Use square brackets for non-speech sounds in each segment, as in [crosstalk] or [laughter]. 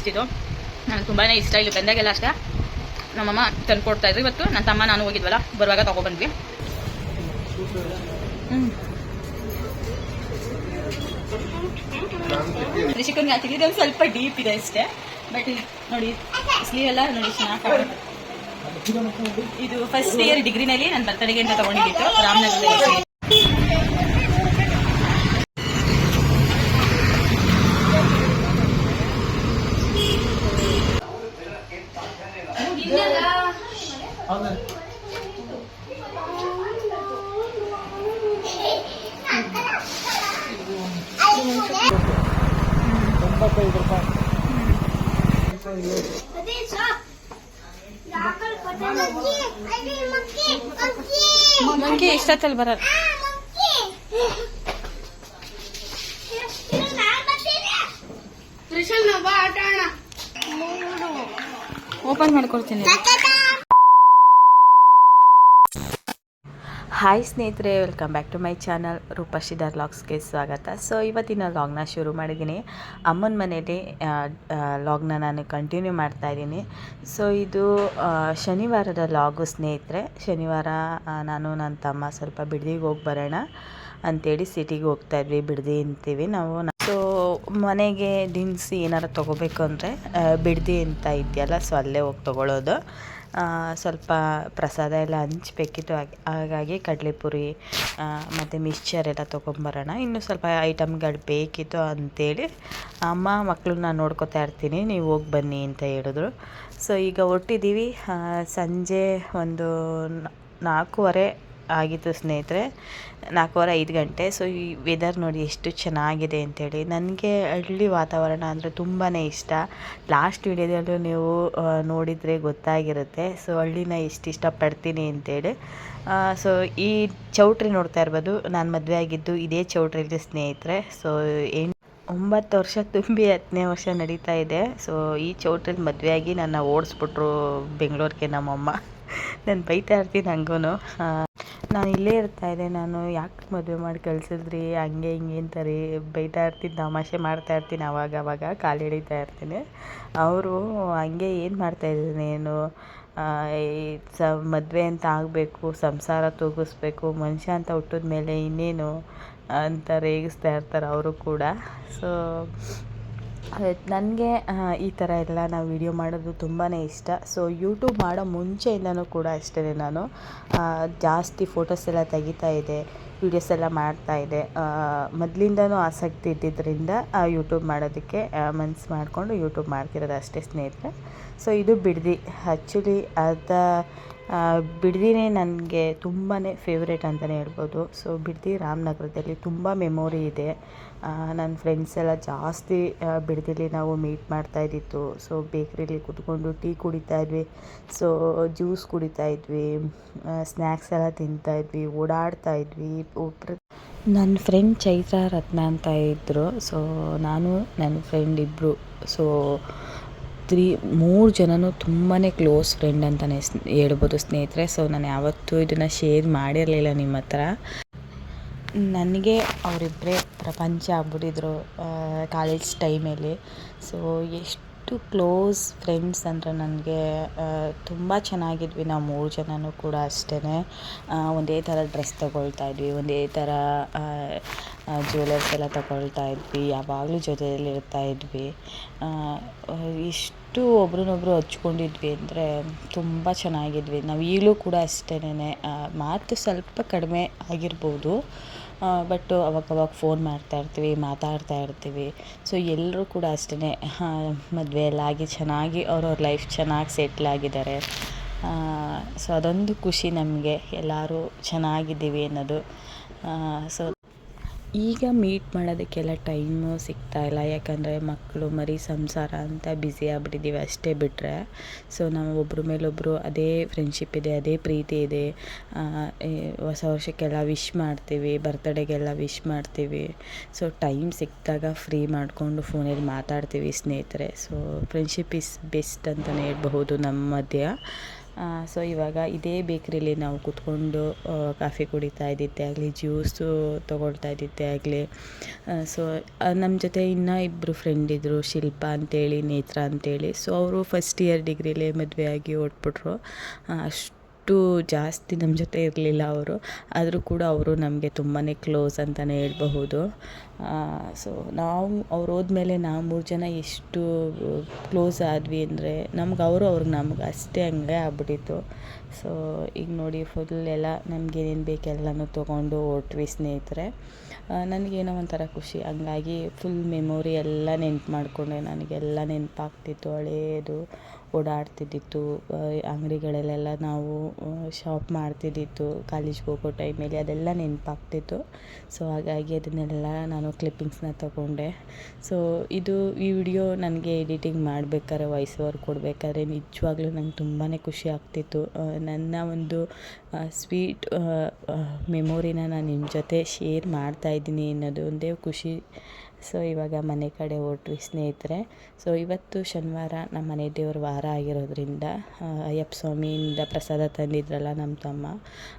ಇಷ್ಟಿದು ನನಗೆ ತುಂಬಾ ಇಷ್ಟ ಇಲ್ಲಿ ಬಂದಾಗೆಲ್ಲ ಅಷ್ಟೇ. ನಮ್ಮಮ್ಮ ತಂದು ಕೊಡ್ತಾ ಇದ್ರು. ಇವತ್ತು ನನ್ನ ತಮ್ಮ ನಾನು ಹೋಗಿದ್ವಲ್ಲ, ಬರುವಾಗ ತಗೊಬಂದ್ವಿ. ರಿಷಿಕನ್ಗೆ ಹಾಕಿದ್ರೆ ಒಂದು ಸ್ವಲ್ಪ ಡೀಪ್ ಇದೆ ಅಷ್ಟೇ. ಬಟ್ ನೋಡಿ ಸ್ಲೀವ್ ಎಲ್ಲ ನೋಡಿ ಇದು ಫಸ್ಟ್ ಇಯರ್ ಡಿಗ್ರಿನಲ್ಲಿ ನನ್ನ ಬರ್ತಡೆಗೆ ಅಂತ ತಗೊಂಡಿದ್ದು, ರಾಮನಗರದಲ್ಲಿ. ಮಂಕಿ ಇಷ್ಟೊತ್ತಲ್ಲಿ ಬರಲ್ಲ. ಓಪನ್ ಮಾಡ್ಕೊಡ್ತೀನಿ. ಹಾಯ್ ಸ್ನೇಹಿತರೆ welcome back to my channel ರೂಪಶಿದಾರ್ ಲಾಗ್ಸ್ಗೆ ಸ್ವಾಗತ. ಸೊ ಇವತ್ತಿನ ಲಾಗ್ನ ಶುರು ಮಾಡಿದ್ದೀನಿ. ಅಮ್ಮನ ಮನೇಲಿ ಲಾಗ್ನ ನಾನು ಕಂಟಿನ್ಯೂ ಮಾಡ್ತಾ ಇದ್ದೀನಿ. ಸೊ ಇದು ಶನಿವಾರದ ಲಾಗು ಸ್ನೇಹಿತರೆ. ಶನಿವಾರ ನಾನು ನನ್ನ ತಮ್ಮ ಸ್ವಲ್ಪ ಬಿಡ್ದಿಗೆ ಹೋಗಿ ಬರೋಣ. ಅಂಥೇಳಿ ಸಿಟಿಗೆ ಹೋಗ್ತಾಯಿದ್ವಿ ಬಿಡ್ದಿ ಅಂತೀವಿ ನಾವು. ಸೊ ಮನೆಗೆ ದಿನಸಿ ಏನಾರು ತೊಗೋಬೇಕು ಅಂದರೆ ಬಿಡ್ದಿ ಅಂತ ಇದೆಯಲ್ಲ, ಸೊ ಅಲ್ಲೇ ಹೋಗಿ ತೊಗೊಳ್ಳೋದು ಸ್ವಲ್ಪ ಪ್ರಸಾದ ಎಲ್ಲ ಹಂಚ್ಬೇಕಿತ್ತು. ಹಾಗೆ, ಹಾಗಾಗಿ ಕಡಲೆಪುರಿ ಮತ್ತು ಮಿಕ್ಸ್ಚರ್ ಎಲ್ಲ ತೊಗೊಂಬರೋಣ. ಇನ್ನೂ ಸ್ವಲ್ಪ ಐಟಮ್ಗಳು ಬೇಕಿತ್ತು ಅಂತೇಳಿ, ಅಮ್ಮ ಮಕ್ಕಳನ್ನ ನೋಡ್ಕೊತಾ ಇರ್ತೀನಿ, ನೀವು ಹೋಗಿ ಬನ್ನಿ ಅಂತ ಹೇಳಿದ್ರು. ಸೊ ಈಗ ಹೊರಟಿದ್ದೀವಿ ಸಂಜೆ ಒಂದು ನಾಲ್ಕೂವರೆ ಆಗಿತ್ತು ಸ್ನೇಹಿತರೆ, ನಾಲ್ಕೂವರೆ ಐದು ಗಂಟೆ. ಸೊ ಈ ವೆದರ್ ನೋಡಿ ಎಷ್ಟು ಚೆನ್ನಾಗಿದೆ ಅಂತೇಳಿ. ನನಗೆ ಹಳ್ಳಿ ವಾತಾವರಣ ಅಂದರೆ ತುಂಬಾ ಇಷ್ಟ. ಲಾಸ್ಟ್ ವಿಡಿಯೋದಲ್ಲೂ ನೀವು ನೋಡಿದರೆ ಗೊತ್ತಾಗಿರುತ್ತೆ. ಸೊ ಹಳ್ಳಿನ ಎಷ್ಟು ಇಷ್ಟಪಡ್ತೀನಿ ಅಂತೇಳಿ. ಸೊ ಈ ಚೌಟ್ರಿ ನೋಡ್ತಾ ಇರ್ಬೋದು. ನಾನು ಮದುವೆ ಆಗಿದ್ದು ಇದೇ ಚೌಟ್ರಿಲಿ ಸ್ನೇಹಿತರೆ. ಸೊ ಏನು ಒಂಬತ್ತು ವರ್ಷ ತುಂಬಿ ಹತ್ತನೇ ವರ್ಷ ನಡೀತಾ ಇದೆ. ಸೊ ಈ ಚೌಟ್ರಲ್ಲಿ ಮದುವೆಯಾಗಿ ನನ್ನ ಓಡಿಸ್ಬಿಟ್ರು ಬೆಂಗಳೂರಿಗೆ ನಮ್ಮಮ್ಮ. [laughs] ನಾನು ಬೈತಾ ಇರ್ತೀನಿ ಹಂಗೂ ನಾನು ಇಲ್ಲೇ ಇರ್ತಾ ಇದ್ದೆ ನಾನು ಯಾಕೆ ಮದುವೆ ಮಾಡಿ ಕಳ್ಸಿದ್ರಿ? ಹಂಗೆ ಹಿಂಗೆ ಅಂತಾರೆ ಬೈತಾ ಇರ್ತೀನಿ ತಮಾಷೆ ಮಾಡ್ತಾ ಇರ್ತೀನಿ ಅವಾಗ ಅವಾಗ ಕಾಲು ಇರ್ತೀನಿ. ಅವರು ಹಂಗೆ ಏನು ಮಾಡ್ತಾಯಿದ್ದೀನಿ ನೀನು? ಆ, ಈ ಸ ಮದುವೆ ಅಂತ ಆಗಬೇಕು ಸಂಸಾರ ತೂಗಿಸ್ಬೇಕು ಮನುಷ್ಯ ಅಂತ ಹುಟ್ಟಿದ ಮೇಲೆ ಇನ್ನೇನು ಅಂತ ರೇಗಿಸ್ತಾ ಇರ್ತಾರೆ ಅವರು ಕೂಡ. ಸೊ ನನಗೆ ಈ ಥರ ಎಲ್ಲ ನಾವು ವಿಡಿಯೋ ಮಾಡೋದು ತುಂಬಾ ಇಷ್ಟ. ಸೊ ಯೂಟ್ಯೂಬ್ ಮಾಡೋ ಮುಂಚೆಯಿಂದನೂ ಕೂಡ ಅಷ್ಟೇ ನಾನು. ಜಾಸ್ತಿ ಫೋಟೋಸ್ ಎಲ್ಲ ತೆಗಿತಾ ಇದೆ ವೀಡಿಯೋಸ್ ಎಲ್ಲ ಮಾಡ್ತಾಯಿದ್ದೆ ಮೊದಲಿಂದನೂ ಆಸಕ್ತಿ ಇದ್ದಿದ್ದರಿಂದ ಯೂಟ್ಯೂಬ್ ಮಾಡೋದಕ್ಕೆ ಮನ್ಸು ಮಾಡಿಕೊಂಡು ಯೂಟ್ಯೂಬ್ ಮಾಡ್ತಿರೋದು ಅಷ್ಟೇ ಸ್ನೇಹಿತರೆ. ಸೊ ಇದು ಬಿಡ್ದಿ. ಆ್ಯಕ್ಚುಲಿ ಅದ ಬಿಡದಿನೇ ನನಗೆ ತುಂಬಾ ಫೇವ್ರೇಟ್ ಅಂತಲೇ ಹೇಳ್ಬೋದು. ಸೊ ಬಿಡ್ದಿ ರಾಮನಗರದಲ್ಲಿ ತುಂಬ ಮೆಮೊರಿ ಇದೆ. ನನ್ನ ಫ್ರೆಂಡ್ಸ್ ಎಲ್ಲ ಜಾಸ್ತಿ ಬಿಡ್ದಿಲಿ ನಾವು ಮೀಟ್ ಮಾಡ್ತಾ ಇದ್ದಿತ್ತು. ಸೊ ಬೇಕ್ರಿಲಿ ಕುತ್ಕೊಂಡು ಟೀ ಕುಡಿತಾ ಇದ್ವಿ. ಸೊ ಜ್ಯೂಸ್ ಕುಡಿತಾ ಇದ್ವಿ. ಸ್ನ್ಯಾಕ್ಸ್ ಎಲ್ಲ ತಿಂತಾ ಇದ್ವಿ. ಓಡಾಡ್ತಾ ಇದ್ವಿ. ಒಬ್ರು ನನ್ನ ಫ್ರೆಂಡ್ ಚೈತ್ರ ರತ್ನ ಅಂತ ಇದ್ದರು ಸೊ ನಾನು, ನನ್ನ ಫ್ರೆಂಡ್ ಇಬ್ಬರು ಸೊ ತ್ರೀ, ಮೂರು ಜನನು ತುಂಬಾ ಕ್ಲೋಸ್ ಫ್ರೆಂಡ್ ಅಂತಲೇ ಹೇಳ್ಬೋದು ಸ್ನೇಹಿತರೆ. ಸೊ ನಾನು ಯಾವತ್ತೂ ಇದನ್ನು ಶೇರ್ ಮಾಡಿರಲಿಲ್ಲ ನಿಮ್ಮ ಹತ್ರ. ನನಗೆ ಅವರಿಬ್ಬರೇ ಪ್ರಪಂಚ ಆಗ್ಬಿಟ್ಟಿದ್ರು ಕಾಲೇಜ್ ಟೈಮಲ್ಲಿ. ಸೊ ಎಷ್ಟು ಕ್ಲೋಸ್ ಫ್ರೆಂಡ್ಸ್ ಅಂದರೆ ನನಗೆ ತುಂಬ ಚೆನ್ನಾಗಿದ್ವಿ ನಾವು ಮೂರು ಜನನೂ ಕೂಡ ಅಷ್ಟೇ ಒಂದೇ ಥರ ಡ್ರೆಸ್ ತೊಗೊಳ್ತಾ ಇದ್ವಿ, ಒಂದೇ ಥರ ಜ್ಯುವೆಲರ್ಸ್ ಎಲ್ಲ ತೊಗೊಳ್ತಾ ಇದ್ವಿ, ಯಾವಾಗಲೂ ಜೊತೆಯಲ್ಲಿ ಇರ್ತಾ ಇದ್ವಿ. ಇಷ್ಟು ಒಬ್ರನ್ನೊಬ್ರು ಹಚ್ಕೊಂಡಿದ್ವಿ ಅಂದರೆ ತುಂಬ ಚೆನ್ನಾಗಿದ್ವಿ. ನಾವು ಈಗಲೂ ಕೂಡ ಅಷ್ಟೇ ಮಾತು ಸ್ವಲ್ಪ ಕಡಿಮೆ ಆಗಿರ್ಬೋದು. ಬಟ್ ಅವಾಗವಾಗ ಫೋನ್ ಮಾಡ್ತಾ ಇರ್ತೀವಿ, ಮಾತಾಡ್ತಾ ಇರ್ತೀವಿ. ಸೊ ಎಲ್ಲರೂ ಕೂಡ ಅಷ್ಟೇ ಮದುವೆ ಎಲ್ಲ ಆಗಿ ಚೆನ್ನಾಗಿ ಅವ್ರವ್ರ ಲೈಫ್ ಚೆನ್ನಾಗಿ ಸೆಟ್ಲ್ ಆಗಿದ್ದಾರೆ. ಸೊ ಅದೊಂದು ಖುಷಿ ನಮಗೆ. ಎಲ್ಲರೂ ಚೆನ್ನಾಗಿದ್ದೀವಿ ಅನ್ನೋದು. ಸೊ ಈಗ ಮೀಟ್ ಮಾಡೋದಕ್ಕೆಲ್ಲ ಟೈಮು ಸಿಗ್ತಾ ಇಲ್ಲ. ಯಾಕಂದರೆ ಮಕ್ಕಳು ಮರಿ ಸಂಸಾರ ಅಂತ ಬ್ಯುಸಿ ಆಗ್ಬಿಟ್ಟಿದ್ದೀವಿ ಅಷ್ಟೇ ಬಿಟ್ಟರೆ ಸೊ ನಾವು ಒಬ್ಬರ ಮೇಲೊಬ್ಬರು ಅದೇ ಫ್ರೆಂಡ್ಶಿಪ್ ಇದೆ, ಅದೇ ಪ್ರೀತಿ ಇದೆ. ಹೊಸ ವರ್ಷಕ್ಕೆಲ್ಲ ವಿಶ್ ಮಾಡ್ತೀವಿ ಬರ್ತ್ಡೇಗೆಲ್ಲ ವಿಶ್ ಮಾಡ್ತೀವಿ. ಸೊ ಟೈಮ್ ಸಿಕ್ಕಿದಾಗ ಫ್ರೀ ಮಾಡಿಕೊಂಡು ಫೋನಲ್ಲಿ ಮಾತಾಡ್ತೀವಿ ಸ್ನೇಹಿತರೆ. ಸೊ ಫ್ರೆಂಡ್ಶಿಪ್ ಇಸ್ ಬೆಸ್ಟ್ ಅಂತಲೇ ಹೇಳ್ಬಹುದು ನಮ್ಮ ಮಧ್ಯ. ಸೊ ಇವಾಗ ಇದೇ ಬೇಕ್ರಿಲಿ ನಾವು ಕೂತ್ಕೊಂಡು ಕಾಫಿ ಕುಡಿತಾ ಇದ್ದಿದ್ದೇ ಆಗಲಿ, ಜ್ಯೂಸು ತೊಗೊಳ್ತಾ ಇದ್ದಿದ್ದೇ ಆಗಲಿ ಸೊ ನಮ್ಮ ಜೊತೆ ಇನ್ನೂ ಇಬ್ಬರು ಫ್ರೆಂಡ್ ಇದ್ದರು ಶಿಲ್ಪ ಅಂತೇಳಿ, ನೇತ್ರ ಅಂತೇಳಿ ಸೊ ಅವರು ಫಸ್ಟ್ ಇಯರ್ ಡಿಗ್ರಿಲೇ ಮದುವೆ ಆಗಿ ಹೊರ್ಟ್ಬಿಟ್ರು ಅಷ್ಟು ಜಾಸ್ತಿ ನಮ್ಮ ಜೊತೆ ಇರಲಿಲ್ಲ ಅವರು. ಆದರೂ ಕೂಡ ಅವರು ನಮಗೆ ತುಂಬಾ ಕ್ಲೋಸ್ ಅಂತಲೇ ಹೇಳ್ಬಹುದು. ಸೊ ನಾವು, ಅವ್ರು ಹೋದ್ಮೇಲೆ ನಾವು ಮೂರು ಜನ ಎಷ್ಟು ಕ್ಲೋಸ್ ಆದ್ವಿ ಅಂದರೆ ನಮ್ಗೆ ಅವರು ಅವ್ರಿಗೆ ನಮ್ಗೆ ಅಷ್ಟೇ ಹಂಗೆ ಆಗ್ಬಿಟ್ಟಿತ್ತು. ಸೊ ಈಗ ನೋಡಿ ಫುಲ್ ಎಲ್ಲ ನಮಗೇನೇನು ಬೇಕು ಎಲ್ಲನೂ ತೊಗೊಂಡು ಓಟ್ವಿ ಸ್ನೇಹಿತರೆ. ನನಗೇನೋ ಒಂಥರ ಖುಷಿ. ಹಂಗಾಗಿ ಫುಲ್ ಮೆಮೊರಿ ಎಲ್ಲ ನೆನ್ಪು ಮಾಡಿಕೊಂಡೆ. ನನಗೆಲ್ಲ ನೆನಪಾಗ್ತಿತ್ತು ಹಳೇದು. ಓಡಾಡ್ತಿದ್ದಿತ್ತು ಅಂಗಡಿಗಳಲ್ಲೆಲ್ಲ ನಾವು ಶಾಪ್ ಮಾಡ್ತಿದ್ದಿತ್ತು. ಕಾಲೇಜ್ಗೆ ಹೋಗೋ ಟೈಮಲ್ಲಿ ಅದೆಲ್ಲ ನೆನಪಾಗ್ತಿತ್ತು. ಸೊ ಹಾಗಾಗಿ ಅದನ್ನೆಲ್ಲ ನಾನು ಕ್ಲಿಪ್ಪಿಂಗ್ಸ್ನ ತಗೊಂಡೆ. ಸೊ ಇದು ಈ ವಿಡಿಯೋ ನನಗೆ ಎಡಿಟಿಂಗ್ ಮಾಡಬೇಕಾದ್ರೆ ವಾಯ್ಸ್ ಓವರ್ ಕೊಡಬೇಕಾದ್ರೆ ನಿಜವಾಗ್ಲೂ ನಂಗೆ ತುಂಬಾ ಖುಷಿ ಆಗ್ತಿತ್ತು. ನನ್ನ ಒಂದು ಸ್ವೀಟ್ ಮೆಮೊರಿನ ನಾನು ನಿಮ್ಮ ಜೊತೆ ಶೇರ್ ಮಾಡ್ತಾಯಿದ್ದೀನಿ ಅನ್ನೋದು ಒಂದೇ ಖುಷಿ ಸೊ ಇವಾಗ ಮನೆ ಕಡೆ ಹೊರಟ್ವಿ ಸ್ನೇಹಿತರೆ. ಸೊ ಇವತ್ತು ಶನಿವಾರ ನಮ್ಮ ಮನೆ ದೇವ್ರ ವಾರ ಆಗಿರೋದ್ರಿಂದ ಅಯ್ಯಪ್ಪ ಸ್ವಾಮಿಯಿಂದ ಪ್ರಸಾದ ತಂದಿದ್ರಲ್ಲ ನಮ್ಮ ತಮ್ಮ,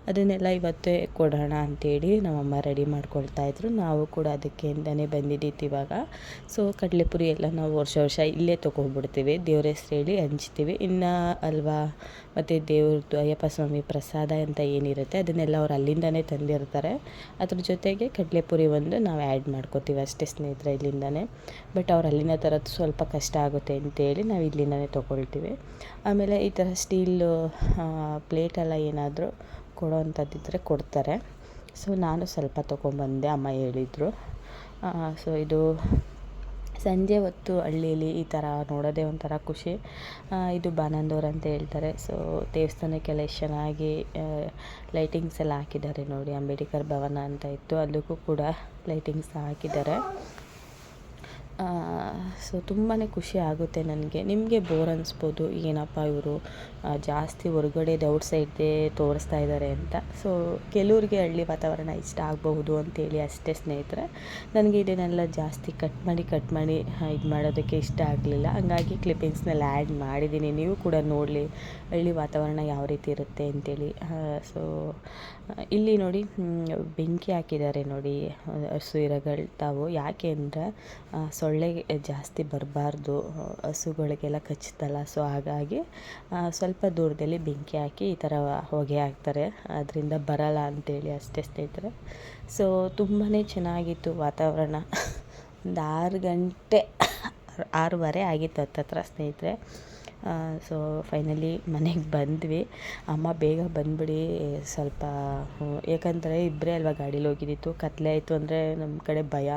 ಅದನ್ನೆಲ್ಲ ಇವತ್ತೇ ಕೊಡೋಣ ಅಂಥೇಳಿ ನಮ್ಮಮ್ಮ ರೆಡಿ ಮಾಡ್ಕೊಳ್ತಾ ಇದ್ರು. ನಾವು ಕೂಡ ಅದಕ್ಕೆ ಅಂತಲೇ ಬಂದಿದ್ದಿತ್ತು ಇವಾಗ. ಸೊ ಕಡಲೆಪುರಿ ಎಲ್ಲ ನಾವು ವರ್ಷ ವರ್ಷ ಇಲ್ಲೇ ತೊಗೊಂಡ್ಬಿಡ್ತೀವಿ. ದೇವ್ರ ಹೆಸ್ರು ಹೇಳಿ ಹಂಚ್ತೀವಿ. ಇನ್ನು ಅಲ್ವಾ, ಮತ್ತು ದೇವ್ರದ್ದು ಅಯ್ಯಪ್ಪ ಸ್ವಾಮಿ ಪ್ರಸಾದ ಅಂತ ಏನಿರುತ್ತೆ ಅದನ್ನೆಲ್ಲ ಅವ್ರು ಅಲ್ಲಿಂದನೇ ತಂದಿರ್ತಾರೆ. ಅದ್ರ ಜೊತೆಗೆ ಕಡಲೆಪುರಿ ಒಂದು ನಾವು ಆ್ಯಡ್ ಮಾಡ್ಕೋತೀವಿ ಅಷ್ಟೇ ಸ್ನೇಹಿತರೆ. ಇಲ್ಲಿಂದನೇ. ಬಟ್ ಅವ್ರು ಅಲ್ಲಿನ ಥರದ್ದು ಸ್ವಲ್ಪ ಕಷ್ಟ ಆಗುತ್ತೆ ಅಂತೇಳಿ ನಾವು ಇಲ್ಲಿಂದನೇ ತೊಗೊಳ್ತೀವಿ. ಆಮೇಲೆ ಈ ಥರ ಸ್ಟೀಲು ಪ್ಲೇಟೆಲ್ಲ ಏನಾದರೂ ಕೊಡೋವಂಥದ್ದಿದ್ದರೆ ಕೊಡ್ತಾರೆ. ಸೊ ನಾನು ಸ್ವಲ್ಪ ತೊಗೊಂಬಂದೆ, ಅಮ್ಮ ಹೇಳಿದರು. ಸೊ ಇದು ಸಂಜೆ ಹೊತ್ತು ಹಳ್ಳಿಯಲ್ಲಿ ಈ ಥರ ನೋಡೋದೇ ಒಂಥರ ಖುಷಿ. ಇದು ಬಾನಂದೂರು ಅಂತ ಹೇಳ್ತಾರೆ. ಸೊ ದೇವಸ್ಥಾನಕ್ಕೆಲ್ಲ ಎಷ್ಟು ಚೆನ್ನಾಗಿ ಲೈಟಿಂಗ್ಸ್ ಎಲ್ಲ ಹಾಕಿದ್ದಾರೆ ನೋಡಿ. ಅಂಬೇಡ್ಕರ್ ಭವನ ಅಂತ ಇತ್ತು. ಅದಕ್ಕೂ ಕೂಡ ಲೈಟಿಂಗ್ಸ್ ಹಾಕಿದ್ದಾರೆ. ಸೊ ತುಂಬಾ ಖುಷಿ ಆಗುತ್ತೆ ನನಗೆ. ನಿಮಗೆ ಬೋರ್ ಅನ್ನಿಸ್ಬೋದು ಏನಪ್ಪ ಇವರು ಜಾಸ್ತಿ ಹೊರಗಡೆ ಔಟ್ ಸೈಡ್ದೇ ತೋರಿಸ್ತಾ ಇದ್ದಾರೆ ಅಂತ. ಸೊ ಕೆಲವ್ರಿಗೆ ಹಳ್ಳಿ ವಾತಾವರಣ ಇಷ್ಟ ಆಗಬಹುದು ಅಂತೇಳಿ ಅಷ್ಟೇ ಸ್ನೇಹಿತರೆ. ನನಗೆ ಇದನ್ನೆಲ್ಲ ಜಾಸ್ತಿ ಕಟ್ ಮಾಡಿ ಕಟ್ ಮಾಡಿ ಇದು ಮಾಡೋದಕ್ಕೆ ಇಷ್ಟ ಆಗಲಿಲ್ಲ. ಹಂಗಾಗಿ ಕ್ಲಿಪ್ಪಿಂಗ್ಸ್ನೆಲ್ಲ ಆ್ಯಡ್ ಮಾಡಿದ್ದೀನಿ ನೀವು ಕೂಡ ನೋಡಲಿ ಹಳ್ಳಿ ವಾತಾವರಣ ಯಾವ ರೀತಿ ಇರುತ್ತೆ ಅಂತೇಳಿ ಸೊ ಇಲ್ಲಿ ನೋಡಿ ಬೆಂಕಿ ಹಾಕಿದ್ದಾರೆ ನೋಡಿ ಹಸು ತಾವು. ಯಾಕೆ ಅಂದರೆ ಸೊಳ್ಳೆ ಜಾಸ್ತಿ ಬರಬಾರ್ದು ಹಸುಗಳಿಗೆಲ್ಲ ಕಚ್ಚುತ್ತಲ್ಲ ಸೊ, ಹಾಗಾಗಿ ಸ್ವಲ್ಪ ದೂರದಲ್ಲಿ ಬೆಂಕಿ ಹಾಕಿ ಈ ಥರ ಹೊಗೆ ಹಾಕ್ತಾರೆ. ಅದರಿಂದ ಬರಲ್ಲ ಅಂತೇಳಿ ಅಷ್ಟೇ ಸ್ನೇಹಿತರೆ. ಸೊ ತುಂಬಾ ಚೆನ್ನಾಗಿತ್ತು ವಾತಾವರಣ. ಒಂದು ಆರು ಗಂಟೆ, ಆರೂವರೆ ಆಗಿತ್ತು ಹತ್ತತ್ರ ಸ್ನೇಹಿತರೆ. ಸೊ ಫೈನಲಿ ಮನೆಗೆ ಬಂದ್ವಿ. ಅಮ್ಮ ಬೇಗ ಬಂದ್ಬಿಡಿ, ಸ್ವಲ್ಪ ಯಾಕಂದರೆ ಇಬ್ಬರೇ ಅಲ್ವಾ ಗಾಡೀಲಿ ಹೋಗಿದ್ದಿತ್ತು ಕತ್ತಲೆ ಆಯಿತು ಅಂದರೆ ನಮ್ಮ ಕಡೆ ಭಯ.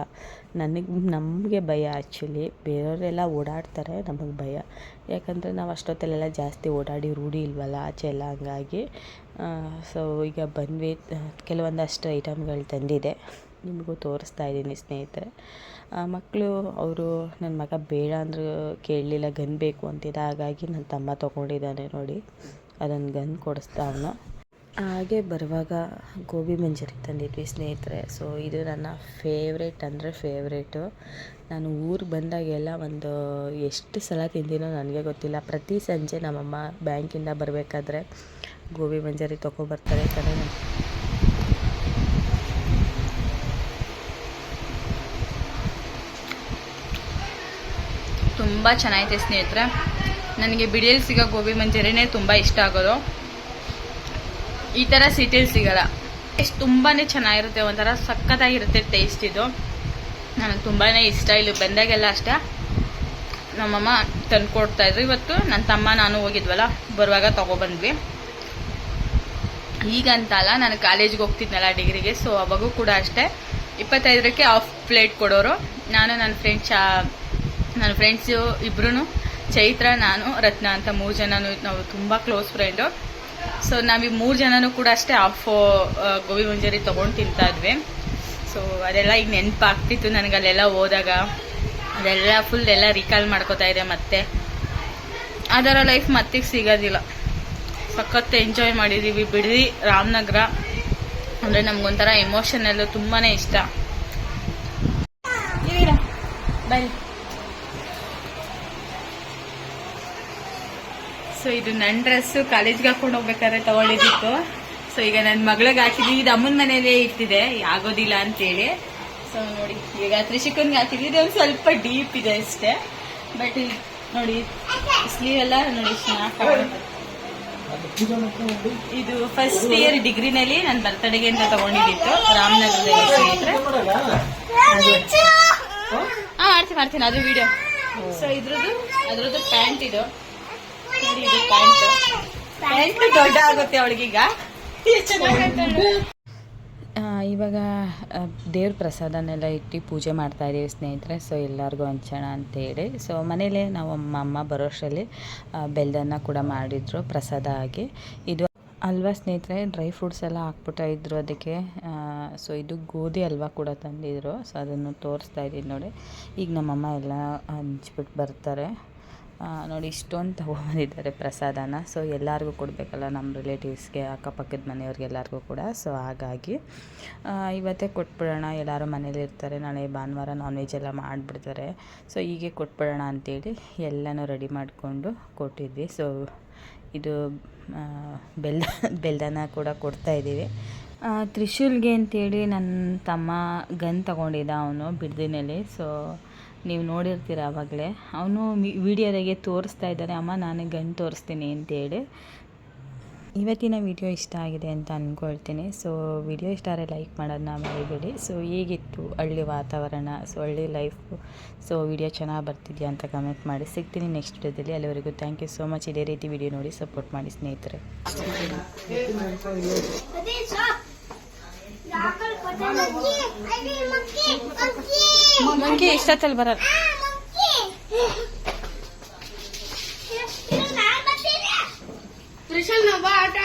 ನನಗೆ, ನಮಗೆ ಭಯ ಆ್ಯಕ್ಚುಲಿ ಬೇರೆಯವರೆಲ್ಲ ಓಡಾಡ್ತಾರೆ, ನಮಗೆ ಭಯ. ಯಾಕಂದರೆ ನಾವು ಅಷ್ಟೊತ್ತಲ್ಲೆಲ್ಲ ಜಾಸ್ತಿ ಓಡಾಡಿ ರೂಢಿ ಇಲ್ವಲ್ಲ, ಆಚೆ ಎಲ್ಲ ಹಂಗಾಗಿ. ಸೊ ಈಗ ಬಂದ್ವಿ. ಕೆಲವೊಂದಷ್ಟು ಐಟಮ್ಗಳು ತಂದಿದೆ. ನಿಮಗೂ ತೋರಿಸ್ತಾ ಇದ್ದೀನಿ ಸ್ನೇಹಿತರೆ. ಮಕ್ಕಳು, ಅವರು ನನ್ನ ಮಗ ಬೇಡ ಅಂದರೂ ಕೇಳಲಿಲ್ಲ, ಗನ್ ಬೇಕು ಅಂತಿದ್ದ ಹಾಗಾಗಿ ನನ್ನ ತಮ್ಮ ತೊಗೊಂಡಿದ್ದಾನೆ ನೋಡಿ. ಅದೊಂದು ಗನ್ ಕೊಡಿಸ್ದ ಅವನು. ಹಾಗೆ ಬರುವಾಗ ಗೋಬಿ ಮಂಚೂರಿ ತಂದಿದ್ವಿ ಸ್ನೇಹಿತರೆ. ಸೊ ಇದು ನನ್ನ ಫೇವ್ರೇಟ್ ಅಂದರೆ ಫೇವ್ರೇಟು ನಾನು ಊರಿಗೆ ಬಂದಾಗೆಲ್ಲ ಒಂದು ಎಷ್ಟು ಸಲ ತಿಂದಿನೋ ನನಗೆ ಗೊತ್ತಿಲ್ಲ. ಪ್ರತಿ ಸಂಜೆ ನಮ್ಮಮ್ಮ ಬ್ಯಾಂಕಿಂದ ಬರಬೇಕಾದ್ರೆ ಗೋಬಿ ಮಂಚೂರಿ ತೊಗೊಬರ್ತಾರೆ. ಯಾಕಂದರೆ ತುಂಬ ಚೆನ್ನಾಗಿದೆ ಸ್ನೇಹಿತರೆ. ನನಗೆ ಬಿಡಿಯಲ್ಲಿ ಸಿಗೋ ಗೋಬಿ ಮಂಚೂರಿಯನ್ನೇ ತುಂಬ ಇಷ್ಟ ಆಗೋದು. ಈ ಥರ ಸಿಟಿಲಿ ಸಿಗಲ್ಲ. ಟೇಸ್ಟ್ ತುಂಬಾ ಚೆನ್ನಾಗಿರುತ್ತೆ, ಒಂಥರ ಸಖತ್ತಾಗಿರುತ್ತೆ ಟೇಸ್ಟ್ ಇದು. ನನಗೆ ತುಂಬಾ ಇಷ್ಟ, ಇಲ್ಲಿ ಬಂದಾಗೆಲ್ಲ ಅಷ್ಟೇ. ನಮ್ಮಮ್ಮ ತಂದು ಕೊಡ್ತಾ ಇದ್ರು. ಇವತ್ತು ನನ್ನ ತಮ್ಮ, ನಾನು ಹೋಗಿದ್ವಲ್ಲ, ಬರುವಾಗ ತೊಗೊಬಂದ್ವಿ. ಈಗಂತಲ್ಲ, ನಾನು ಕಾಲೇಜ್ಗೆ ಹೋಗ್ತಿದ್ನಲ್ಲ ಡಿಗ್ರಿಗೆ ಸೊ ಅವಾಗೂ ಕೂಡ ಅಷ್ಟೇ. ಇಪ್ಪತ್ತೈದರಕ್ಕೆ ಹಾಫ್ ಪ್ಲೇಟ್ ಕೊಡೋರು. ನಾನು, ನನ್ನ ಫ್ರೆಂಡ್ಸ್ ನನ್ನ ಫ್ರೆಂಡ್ಸು ಇಬ್ರು ಚೈತ್ರ, ನಾನು, ರತ್ನ ಅಂತ ಮೂರು ಜನನು ನಾವು ತುಂಬ ಕ್ಲೋಸ್ ಫ್ರೆಂಡು ಸೊ ನಾವೀ ಮೂರು ಜನನೂ ಕೂಡ ಅಷ್ಟೇ ಆಫ್ ಗೋಬಿ ಮಂಜೂರಿ ತೊಗೊಂಡು ತಿಂತಾ ಇದ್ವಿ. ಸೊ ಅದೆಲ್ಲ ಈಗ ನೆನಪಾಗ್ತಿತ್ತು ನನಗೆ ಅಲ್ಲೆಲ್ಲ ಹೋದಾಗ. ಅದೆಲ್ಲ ಫುಲ್ ಎಲ್ಲ ರಿಕಾಲ್ ಮಾಡ್ಕೋತಾ ಇದೆ ಮತ್ತೆ. ಅದರ ಲೈಫ್ ಮತ್ತೆ ಸಿಗೋದಿಲ್ಲ. ಸಖತ್ ಎಂಜಾಯ್ ಮಾಡಿದ್ದೀವಿ ಬಿಡಿ ರಾಮನಗರ. ಅಂದರೆ ನಮ್ಗೊಂಥರ ಎಮೋಷನಲ್ಲು ತುಂಬಾ ಇಷ್ಟ. ಬನ್ನಿ. ಸೊ ಇದು ನನ್ನ ಡ್ರೆಸ್ ಕಾಲೇಜ್ಗೆ ಹಾಕೊಂಡು ಹೋಗ್ಬೇಕಾದ್ರೆ ತಗೊಂಡಿದ್ದಿತ್ತು ಸೊ ಈಗ ನನ್ನ ಮಗಳಿಗೆ ಹಾಕಿದ್ವಿ. ಇದು ಅಮ್ಮನ ಮನೇಲೇ ಇರ್ತಿದೆ ಆಗೋದಿಲ್ಲ ಅಂತೇಳಿ. ಸೊ ನೋಡಿ ಈಗ ತ್ರಿಶಿಕನ್ಗೆ ಹಾಕಿದ್ವಿ. ಇದು ಒಂದು ಸ್ವಲ್ಪ ಡೀಪ್ ಇದೆ ಅಷ್ಟೇ. ಬಟ್ ನೋಡಿ ಸ್ಲೀವ್ ಎಲ್ಲ ನೋಡಿ ಇದು ಫಸ್ಟ್ ಇಯರ್ ಡಿಗ್ರಿನಲ್ಲಿ ನನ್ನ ಬರ್ತಡೆಗೆ ಅಂತ ತಗೊಂಡಿದ್ದಿತ್ತು. ರಾಮನಗರದಲ್ಲಿ ಸ್ನೇಹಿತರೆ. ಹಾ ಮಾಡ್ತೀನಿ ಮಾಡ್ತೀನಿ. ಅದು ವಿಡಿಯೋ ಸೊ ಇದ್ರದ್ದು ಅದ್ರದ್ದು ಪ್ಯಾಂಟ್ ಇದು. ನೋಡಿ ಇದು ಪ್ಯಾಂಟ್ ಪ್ಯಾಂಟ್ ದೊಡ್ಡ ಆಗುತ್ತೆ ಅವಳಿಗೀಗ. ಇವಾಗ ದೇವ್ರ ಪ್ರಸಾದನೆಲ್ಲ ಇಟ್ಟು ಪೂಜೆ ಮಾಡ್ತಾ ಇದ್ದೀವಿ ಸ್ನೇಹಿತರೆ. ಸೊ ಎಲ್ಲರಿಗೂ ಹಂಚೋಣ ಅಂತೇಳಿ. ಸೊ ಮನೇಲೆ ನಾವು ಅಮ್ಮ ಬರೋಷ್ಟರಲ್ಲಿ ಬೆಲ್ಲನ ಕೂಡ ಮಾಡಿದ್ರು ಪ್ರಸಾದ ಆಗಿ ಇದು ಅಲ್ವಾ ಸ್ನೇಹಿತರೆ? ಡ್ರೈ ಫ್ರೂಟ್ಸ್ ಎಲ್ಲ ಹಾಕ್ಬಿಟ್ಟ ಇದ್ರು ಅದಕ್ಕೆ. ಸೊ ಇದು ಗೋಧಿ ಹಲ್ವಾ ಕೂಡ ತಂದಿದ್ರು. ಸೊ ಅದನ್ನು ತೋರಿಸ್ತಾ ಇದ್ದೀನಿ ನೋಡಿ. ಈಗ ನಮ್ಮಮ್ಮ ಎಲ್ಲ ಹಂಚ್ಬಿಟ್ಟು ಬರ್ತಾರೆ. ನೋಡಿ, ಇಷ್ಟೊಂದು ತೊಗೊಂಬಂದಿದ್ದಾರೆ ಪ್ರಸಾದನ. ಸೊ ಎಲ್ಲರಿಗೂ ಕೊಡಬೇಕಲ್ಲ ನಮ್ಮ ರಿಲೇಟಿವ್ಸ್ಗೆ ಅಕ್ಕಪಕ್ಕದ ಮನೆಯವ್ರಿಗೆಲ್ಲರಿಗೂ ಕೂಡ. ಸೊ ಹಾಗಾಗಿ ಇವತ್ತೇ ಕೊಟ್ಬಿಡೋಣ. ಎಲ್ಲರೂ ಮನೇಲಿ ಇರ್ತಾರೆ. ನಾಳೆ ಭಾನುವಾರ ನಾನ್ ವೆಜ್ ಎಲ್ಲ ಮಾಡಿಬಿಡ್ತಾರೆ. ಸೊ ಹೀಗೆ ಕೊಟ್ಬಿಡೋಣ ಅಂತೇಳಿ ಎಲ್ಲನೂ ರೆಡಿ ಮಾಡಿಕೊಂಡು ಕೊಟ್ಟಿದ್ವಿ. ಸೊ ಇದು ಬೆಲ್ಲ ಬೆಲ್ಲನ ಕೂಡ ಕೊಡ್ತಾ ಇದ್ದೀವಿ. ತ್ರಿಶೂಲ್ಗೆ ಅಂತೇಳಿ ನನ್ನ ತಮ್ಮ ಗನ್ ತಗೊಂಡಿದ್ದ ಅವನು ಬಿಡ್ದಿನಲ್ಲಿ ಸೊ ನೀವು ನೋಡಿರ್ತೀರ ಆವಾಗಲೇ ಅವನು ವಿಡಿಯೋದಾಗೆ ತೋರಿಸ್ತಾ ಇದ್ದಾನೆ, ಅಮ್ಮ, ನಾನು ಗಂಡು ತೋರಿಸ್ತೀನಿ ಅಂತೇಳಿ. ಇವತ್ತಿನ ವಿಡಿಯೋ ಇಷ್ಟ ಆಗಿದೆ ಅಂತ ಅಂದ್ಕೊಳ್ತೀನಿ ಸೊ, ವಿಡಿಯೋ ಇಷ್ಟ ಆದರೆ ಲೈಕ್ ಮಾಡೋದನ್ನ ಮರಿಬೇಡಿ. ಸೊ, ಹೇಗಿತ್ತು ಹಳ್ಳಿ ವಾತಾವರಣ? ಸೊ, ಹಳ್ಳಿ ಲೈಫು? ಸೊ, ವಿಡಿಯೋ ಚೆನ್ನಾಗಿ ಬರ್ತಿದೆಯಾ ಅಂತ ಕಮೆಂಟ್ ಮಾಡಿ. ಸಿಗ್ತೀನಿ ನೆಕ್ಸ್ಟ್ ವಿಡಿಯೋದಲ್ಲಿ. ಅಲ್ಲಿವರೆಗೂ ಥ್ಯಾಂಕ್ ಯು ಸೋ ಮಚ್ ಇದೇ ರೀತಿ ವಿಡಿಯೋ ನೋಡಿ ಸಪೋರ್ಟ್ ಮಾಡಿ ಸ್ನೇಹಿತರೆ. ಮಂಕಿ ಇಷ್ಟೊತ್ತಲ್ಲಿ ಬರಲ್ಲ. ತ್ರಿಶೂಲ್ ನಾವು ಬಾ ಆಟ